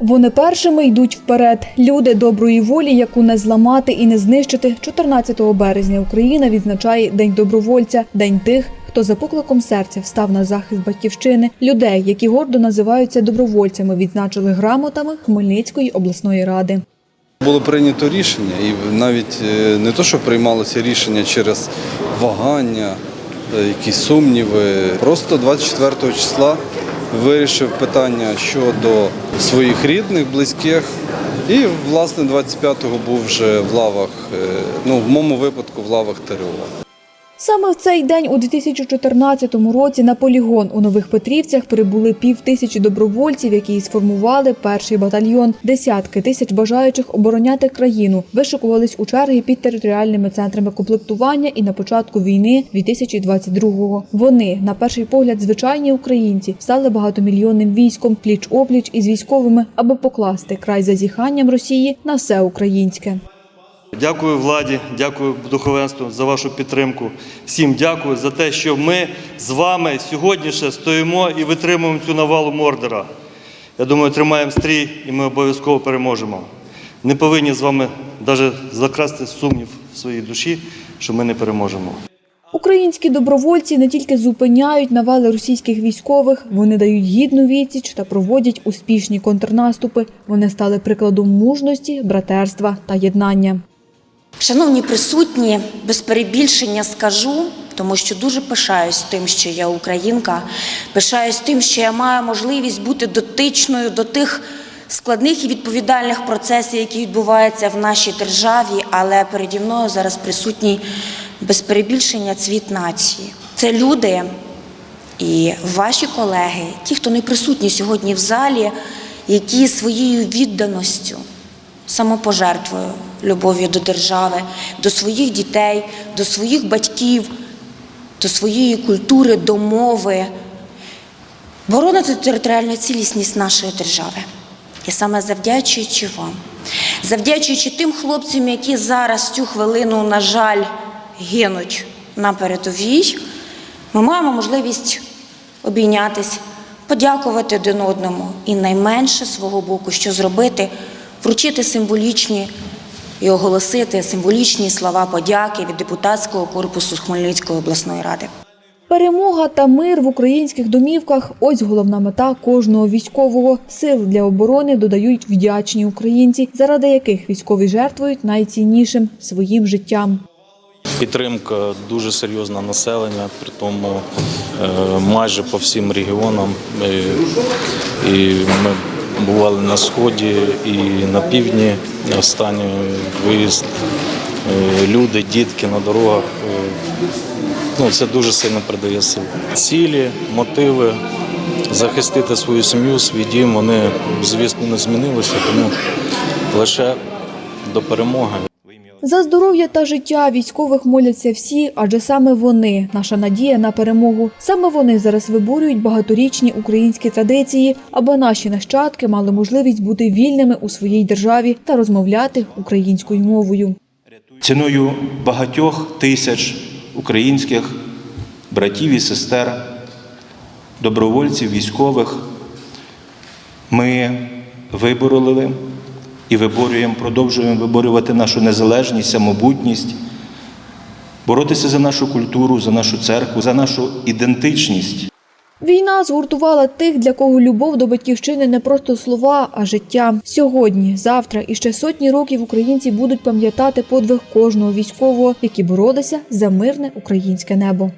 Вони першими йдуть вперед. Люди доброї волі, яку не зламати і не знищити. 14 березня Україна відзначає День добровольця, день тих, хто за покликом серця встав на захист батьківщини. Людей, які гордо називаються добровольцями, відзначили грамотами Хмельницької обласної ради. Було прийнято рішення, і навіть е, не то, що приймалося рішення через вагання, е, якісь сумніви. Просто 24 числа вирішив питання щодо своїх рідних, близьких. І, власне, 25-го був вже в лавах, е, ну, в моєму випадку, в лавах ТРО. Саме в цей день у 2014 році на полігон у Нових Петрівцях прибули пів тисячі добровольців, які сформували перший батальйон. Десятки тисяч бажаючих обороняти країну вишикувались у черги під територіальними центрами комплектування і на початку війни 2022-го. Вони, на перший погляд, звичайні українці, стали багатомільйонним військом пліч опліч із військовими, аби покласти край зазіханням Росії на все українське. Дякую владі, дякую духовенству за вашу підтримку. Всім дякую за те, що ми з вами сьогодні ще стоїмо і витримуємо цю навалу Мордора. Я думаю, тримаємо стрій і ми обов'язково переможемо. Не повинні з вами навіть закрасти сумнів в своїй душі, що ми не переможемо. Українські добровольці не тільки зупиняють навали російських військових, вони дають гідну відсіч та проводять успішні контрнаступи. Вони стали прикладом мужності, братерства та єднання. Шановні присутні, без перебільшення скажу, тому що дуже пишаюсь тим, що я українка, пишаюсь тим, що я маю можливість бути дотичною до тих складних і відповідальних процесів, які відбуваються в нашій державі, але переді мною зараз присутній без перебільшення цвіт нації. Це люди і ваші колеги, ті, хто не присутні сьогодні в залі, які своєю відданістю самопожертвою, любов'ю до держави, до своїх дітей, до своїх батьків, до своєї культури, до мови, боронити територіальну цілісність нашої держави. І саме завдячуючи вам, завдячуючи тим хлопцям, які зараз цю хвилину, на жаль, гинуть на передовій, ми маємо можливість обійнятись, подякувати один одному і найменше свого боку, що зробити, вручити символічні і оголосити символічні слова подяки від депутатського корпусу Хмельницької обласної ради. Перемога та мир в українських домівках ось головна мета кожного військового. Сил для оборони додають вдячні українці, заради яких військові жертвують найціннішим своїм життям. Підтримка дуже серйозна населення, при тому е, майже по всім регіонам. Е, І ми бували на сході і на півдні. Останній виїзд. Е, Люди, дітки на дорогах. е, Ну, це дуже сильно придає сил. Цілі, мотиви захистити свою сім'ю, свій дім, вони, звісно, не змінилися, тому лише до перемоги. За здоров'я та життя військових моляться всі, адже саме вони наша надія на перемогу. Саме вони зараз виборюють багаторічні українські традиції, аби наші нащадки мали можливість бути вільними у своїй державі та розмовляти українською мовою. ціною багатьох тисяч українських братів і сестер, добровольців, військових, ми вибороли і виборюємо, продовжуємо виборювати нашу незалежність, самобутність, боротися за нашу культуру, за нашу церкву, за нашу ідентичність. Війна згуртувала тих, для кого любов до батьківщини не просто слова, а життя. Сьогодні, завтра і ще сотні років українці будуть пам'ятати подвиг кожного військового, які боролися за мирне українське небо.